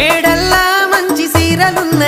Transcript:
మేడల్లా మంచి సీరలున్న